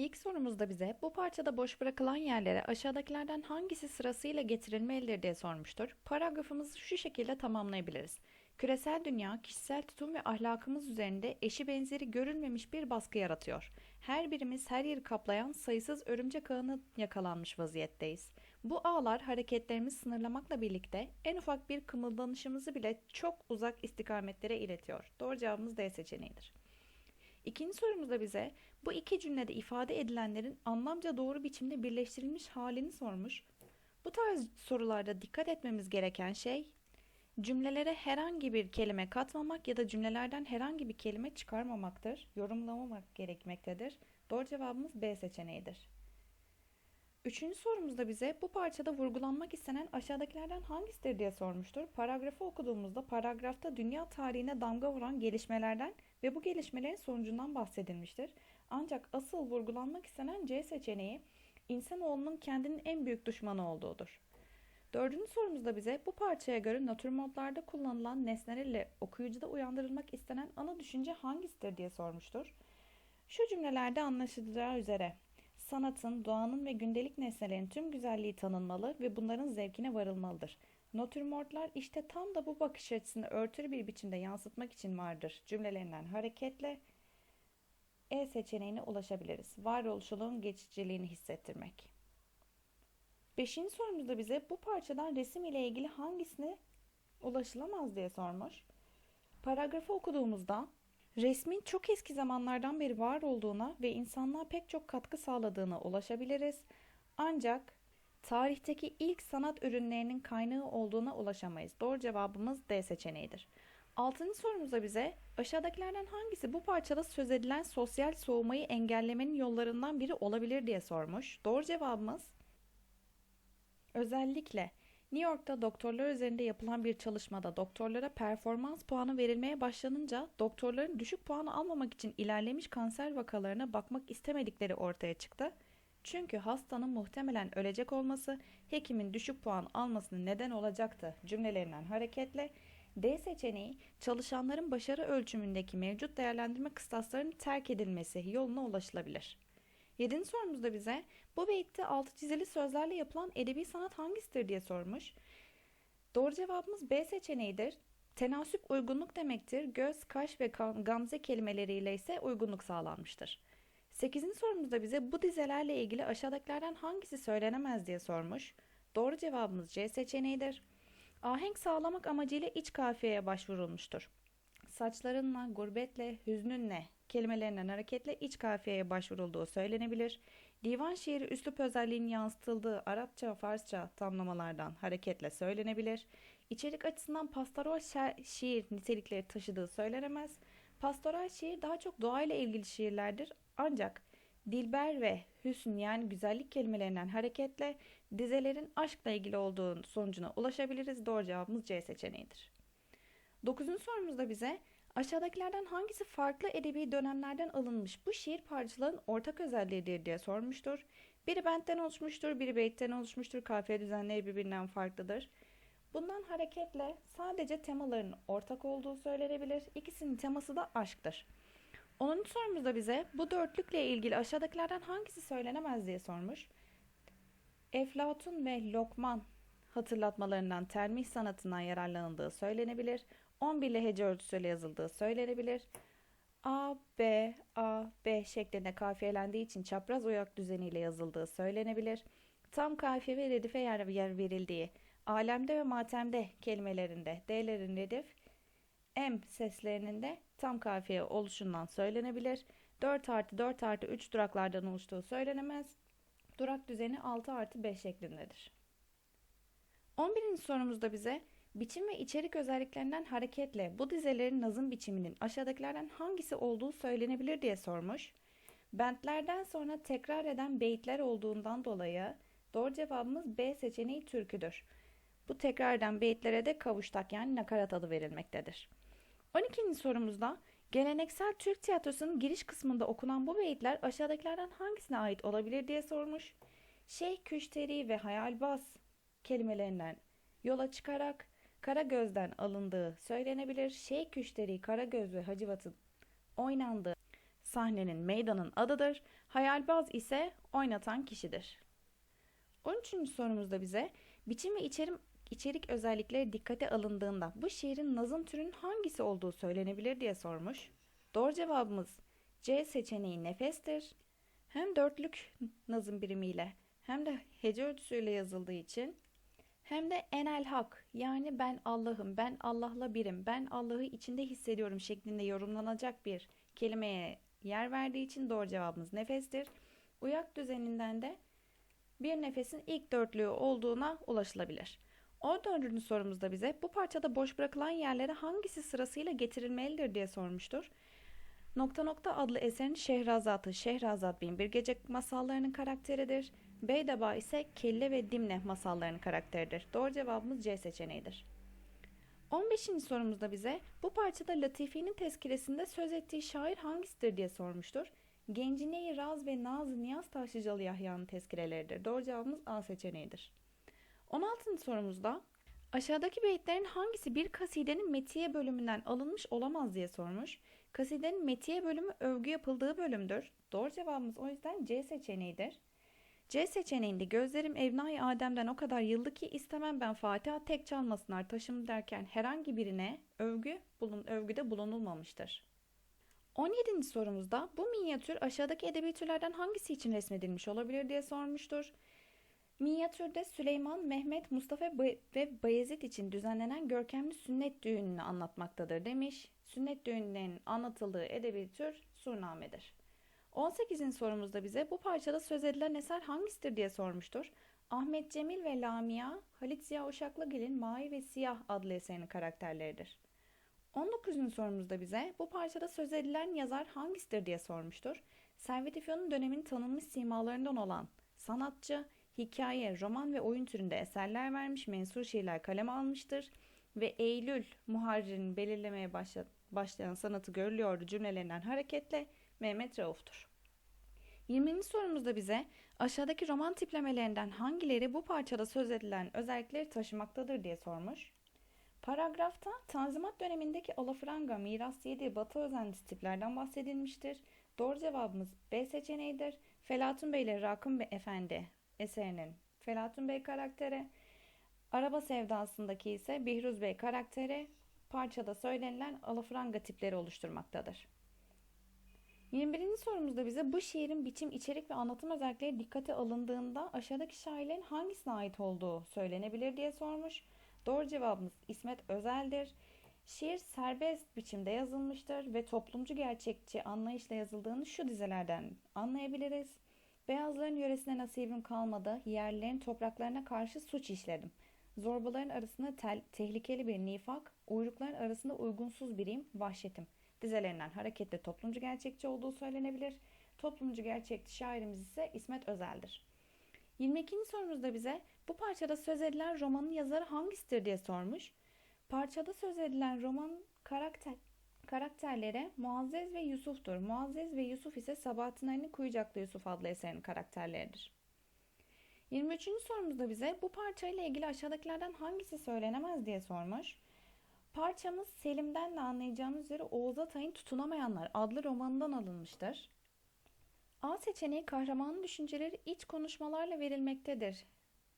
İlk sorumuzda bize bu parçada boş bırakılan yerlere aşağıdakilerden hangisi sırasıyla getirilmelidir diye sormuştur. Paragrafımızı şu şekilde tamamlayabiliriz. Küresel dünya, kişisel tutum ve ahlakımız üzerinde eşi benzeri görülmemiş bir baskı yaratıyor. Her birimiz her yeri kaplayan sayısız örümcek ağına yakalanmış vaziyetteyiz. Bu ağlar hareketlerimizi sınırlamakla birlikte en ufak bir kımıldanışımızı bile çok uzak istikametlere iletiyor. Doğru cevabımız D seçeneğidir. İkinci sorumuzda bize bu iki cümlede ifade edilenlerin anlamca doğru biçimde birleştirilmiş halini sormuş. Bu tarz sorularda dikkat etmemiz gereken şey cümlelere herhangi bir kelime katmamak ya da cümlelerden herhangi bir kelime çıkarmamaktır. Yorumlamamak gerekmektedir. Doğru cevabımız B seçeneğidir. Üçüncü sorumuzda bize bu parçada vurgulanmak istenen aşağıdakilerden hangisidir diye sormuştur. Paragrafı okuduğumuzda paragrafta dünya tarihine damga vuran gelişmelerden ve bu gelişmelerin sonucundan bahsedilmiştir. Ancak asıl vurgulanmak istenen C seçeneği insanoğlunun kendinin en büyük düşmanı olduğudur. Dördüncü sorumuzda bize bu parçaya göre natürmodlarda kullanılan nesnelerle okuyucuda uyandırılmak istenen ana düşünce hangisidir diye sormuştur. Şu cümlelerde anlaşılacağı üzere sanatın, doğanın ve gündelik nesnelerin tüm güzelliği tanınmalı ve bunların zevkine varılmalıdır. Natürmortlar işte tam da bu bakış açısını örtülü bir biçimde yansıtmak için vardır. Cümlelerinden hareketle E seçeneğine ulaşabiliriz. Varoluşçuluğun geçiciliğini hissettirmek. Beşinci sorumuzda bize bu parçadan resim ile ilgili hangisine ulaşılamaz diye sormuş. Paragrafı okuduğumuzda resmin çok eski zamanlardan beri var olduğuna ve insanlığa pek çok katkı sağladığına ulaşabiliriz. Ancak tarihteki ilk sanat ürünlerinin kaynağı olduğuna ulaşamayız. Doğru cevabımız D seçeneğidir. Altıncı sorumuzda bize aşağıdakilerden hangisi bu parçada söz edilen sosyal soğumayı engellemenin yollarından biri olabilir diye sormuş. Doğru cevabımız özellikle New York'ta doktorlar üzerinde yapılan bir çalışmada doktorlara performans puanı verilmeye başlanınca doktorların düşük puanı almamak için ilerlemiş kanser vakalarına bakmak istemedikleri ortaya çıktı. Çünkü hastanın muhtemelen ölecek olması hekimin düşük puan almasına neden olacaktı cümlelerinden hareketle D seçeneği çalışanların başarı ölçümündeki mevcut değerlendirme kıstaslarının terk edilmesi yoluna ulaşılabilir. Yedinci sorumuzda bize bu beytte altı çizili sözlerle yapılan edebi sanat hangisidir diye sormuş. Doğru cevabımız B seçeneğidir. Tenasüp uygunluk demektir. Göz, kaş ve gamze kelimeleriyle ise uygunluk sağlanmıştır. Sekizinci sorumuzda bize bu dizelerle ilgili aşağıdakilerden hangisi söylenemez diye sormuş. Doğru cevabımız C seçeneğidir. Ahenk sağlamak amacıyla iç kafiyeye başvurulmuştur. Saçlarınla, gurbetle, hüznünle kelimelerinden hareketle iç kafiyeye başvurulduğu söylenebilir. Divan şiiri üslup özelliğinin yansıtıldığı Arapça, Farsça tamlamalardan hareketle söylenebilir. İçerik açısından pastoral şiir nitelikleri taşıdığı söylenemez. Pastoral şiir daha çok doğayla ilgili şiirlerdir ancak Dilber ve hüsn yani güzellik kelimelerinden hareketle dizelerin aşkla ilgili olduğu sonucuna ulaşabiliriz. Doğru cevabımız C seçeneğidir. Dokuzuncu sorumuzda bize aşağıdakilerden hangisi farklı edebi dönemlerden alınmış bu şiir parçaların ortak özelliğidir diye sormuştur. Biri bentten oluşmuştur, biri beytten oluşmuştur. Kafiye düzenleri birbirinden farklıdır. Bundan hareketle sadece temaların ortak olduğu söylenebilir. İkisinin teması da aşktır. 10. sorumuzda bize bu dörtlükle ilgili aşağıdakilerden hangisi söylenemez diye sormuş. Eflatun ve Lokman hatırlatmalarından termih sanatından yararlanıldığı söylenebilir. 11 hece ölçüsüyle yazıldığı söylenebilir. A, B, A, B şeklinde kafiyelendiği için çapraz oyak düzeniyle yazıldığı söylenebilir. Tam kafiye ve redife yer, yer verildiği, alemde ve matemde kelimelerinde D'lerin redif, M seslerinin de tam kafiye oluşundan söylenebilir. 4 artı 4 artı 3 duraklardan oluştuğu söylenemez. Durak düzeni 6 artı 5 şeklindedir. 11. sorumuzda bize biçim ve içerik özelliklerinden hareketle bu dizelerin nazım biçiminin aşağıdakilerden hangisi olduğu söylenebilir diye sormuş. Bentlerden sonra tekrar eden beyitler olduğundan dolayı doğru cevabımız B seçeneği türküdür. Bu tekrar eden beyitlere de kavuştak yani nakarat adı verilmektedir. 12. sorumuzda geleneksel Türk tiyatrosunun giriş kısmında okunan bu beyitler aşağıdakilerden hangisine ait olabilir diye sormuş. Şeyh Küşteri ve Hayalbaz kelimelerinden yola çıkarak Karagöz'den alındığı söylenebilir. Şeyh Küşteri, Karagöz ve Hacivat'ın oynandığı sahnenin meydanın adıdır. Hayalbaz ise oynatan kişidir. 13. sorumuzda bize biçim ve içerim, içerik özellikleri dikkate alındığında bu şiirin nazım türünün hangisi olduğu söylenebilir diye sormuş. Doğru cevabımız C seçeneği nefestir. Hem dörtlük nazım birimiyle hem de hece ölçüsüyle yazıldığı için hem de enel hak yani ben Allah'ım, ben Allah'la birim, ben Allah'ı içinde hissediyorum şeklinde yorumlanacak bir kelimeye yer verdiği için doğru cevabımız nefestir. Uyak düzeninden de bir nefesin ilk dörtlüğü olduğuna ulaşılabilir. 14. sorumuzda bize bu parçada boş bırakılan yerlere hangisi sırasıyla getirilmelidir diye sormuştur. Nokta Nokta adlı eserin Şehrazat'ı Şehrazat Bin Bir Gece masallarının karakteridir. Beydeba ise Kelle ve Dimne masallarının karakteridir. Doğru cevabımız C seçeneğidir. 15. sorumuzda bize bu parçada Latifi'nin tezkiresinde söz ettiği şair hangisidir diye sormuştur. Gencine-i Raz ve Naz-ı Niyaz Taşlıcalı Yahya'nın tezkireleridir. Doğru cevabımız A seçeneğidir. 16. sorumuzda aşağıdaki beyitlerin hangisi bir kasidenin metiye bölümünden alınmış olamaz diye sormuş. Kasidenin metiye bölümü övgü yapıldığı bölümdür. Doğru cevabımız o yüzden C seçeneğidir. C seçeneğinde gözlerim Evnai Adem'den o kadar yıldı ki istemem ben Fatiha tek çalmasınlar taşım derken herhangi birine övgü bulun, övgüde bulunulmamıştır. 17. sorumuzda bu minyatür aşağıdaki edebi türlerden hangisi için resmedilmiş olabilir diye sormuştur. Minyatürde Süleyman, Mehmet, Mustafa ve Bayezid için düzenlenen görkemli sünnet düğününü anlatmaktadır demiş. Sünnet düğünlerinin anlatıldığı edebi tür surnamedir. 18. sorumuzda bize bu parçada söz edilen eser hangisidir diye sormuştur. Ahmet Cemil ve Lamia, Halit Ziya Uşaklıgil'in Mavi ve Siyah adlı eserinin karakterleridir. 19. sorumuzda bize bu parçada söz edilen yazar hangisidir diye sormuştur. Servet İfyo'nun dönemin tanınmış simalarından olan sanatçı, hikaye, roman ve oyun türünde eserler vermiş, mensur şiirler kaleme almıştır ve Eylül muharririn belirlemeye başlayan sanatı görülüyordu cümlelerinden hareketle Mehmet Rauf'tur. 20. sorumuzda bize aşağıdaki roman tiplemelerinden hangileri bu parçada söz edilen özellikleri taşımaktadır diye sormuş. Paragrafta Tanzimat dönemindeki alafranga, miras yedi, batı özentisi tiplerden bahsedilmiştir. Doğru cevabımız B seçeneğidir. Felatun Bey ile Rakım Bey Efendi eserinin Felatun Bey karakteri, Araba Sevdası'ndaki ise Bihruz Bey karakteri parçada söylenilen alafranga tipleri oluşturmaktadır. 21. sorumuzda bize bu şiirin biçim, içerik ve anlatım özellikleri dikkate alındığında aşağıdaki şairlerin hangisine ait olduğu söylenebilir diye sormuş. Doğru cevabımız İsmet Özel'dir. Şiir serbest biçimde yazılmıştır ve toplumcu gerçekçi anlayışla yazıldığını şu dizelerden anlayabiliriz. Beyazların yöresine nasibim kalmadı, yerlerin topraklarına karşı suç işledim. Zorbaların arasında tel, tehlikeli bir nifak, uyrukların arasında uygunsuz biriyim, vahşetim.'' Dizelerinden hareketle toplumcu gerçekçi olduğu söylenebilir. Toplumcu gerçekçi şairimiz ise İsmet Özel'dir. 22. sorumuzda bize bu parçada söz edilen romanın yazarı hangisidir diye sormuş. Parçada söz edilen roman karakter, karakterleri Muazzez ve Yusuf'tur. Muazzez ve Yusuf ise Sabahattin Ali'nin Kuyucaklı Yusuf adlı eserinin karakterleridir. 23. sorumuzda bize bu parçayla ilgili aşağıdakilerden hangisi söylenemez diye sormuş. Parçamız Selim'den de anlayacağımız üzere Oğuz Atay'ın Tutunamayanlar adlı romanından alınmıştır. A seçeneği kahramanın düşünceleri iç konuşmalarla verilmektedir.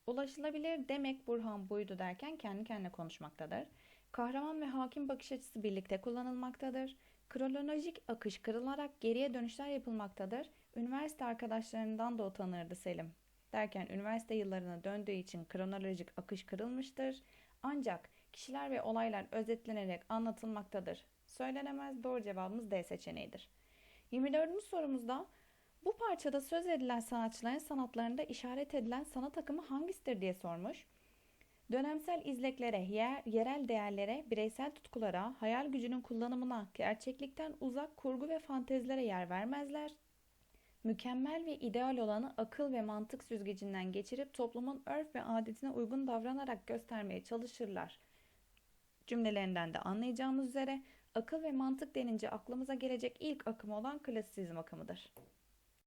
Ulaşılabilir demek Burhan buydu derken kendi kendine konuşmaktadır. Kahraman ve hakim bakış açısı birlikte kullanılmaktadır. Kronolojik akış kırılarak geriye dönüşler yapılmaktadır. Üniversite arkadaşlarından da utanırdı Selim. Derken üniversite yıllarına döndüğü için kronolojik akış kırılmıştır. Ancak kişiler ve olaylar özetlenerek anlatılmaktadır. Söylenemez doğru cevabımız D seçeneğidir. 24. sorumuzda bu parçada söz edilen sanatçıların sanatlarında işaret edilen sanat akımı hangisidir diye sormuş. Dönemsel izleklere, yer, yerel değerlere, bireysel tutkulara, hayal gücünün kullanımına, gerçeklikten uzak kurgu ve fantezilere yer vermezler. Mükemmel ve ideal olanı akıl ve mantık süzgecinden geçirip toplumun örf ve adetine uygun davranarak göstermeye çalışırlar cümlelerinden de anlayacağımız üzere akıl ve mantık denince aklımıza gelecek ilk akım olan klasizm akımıdır.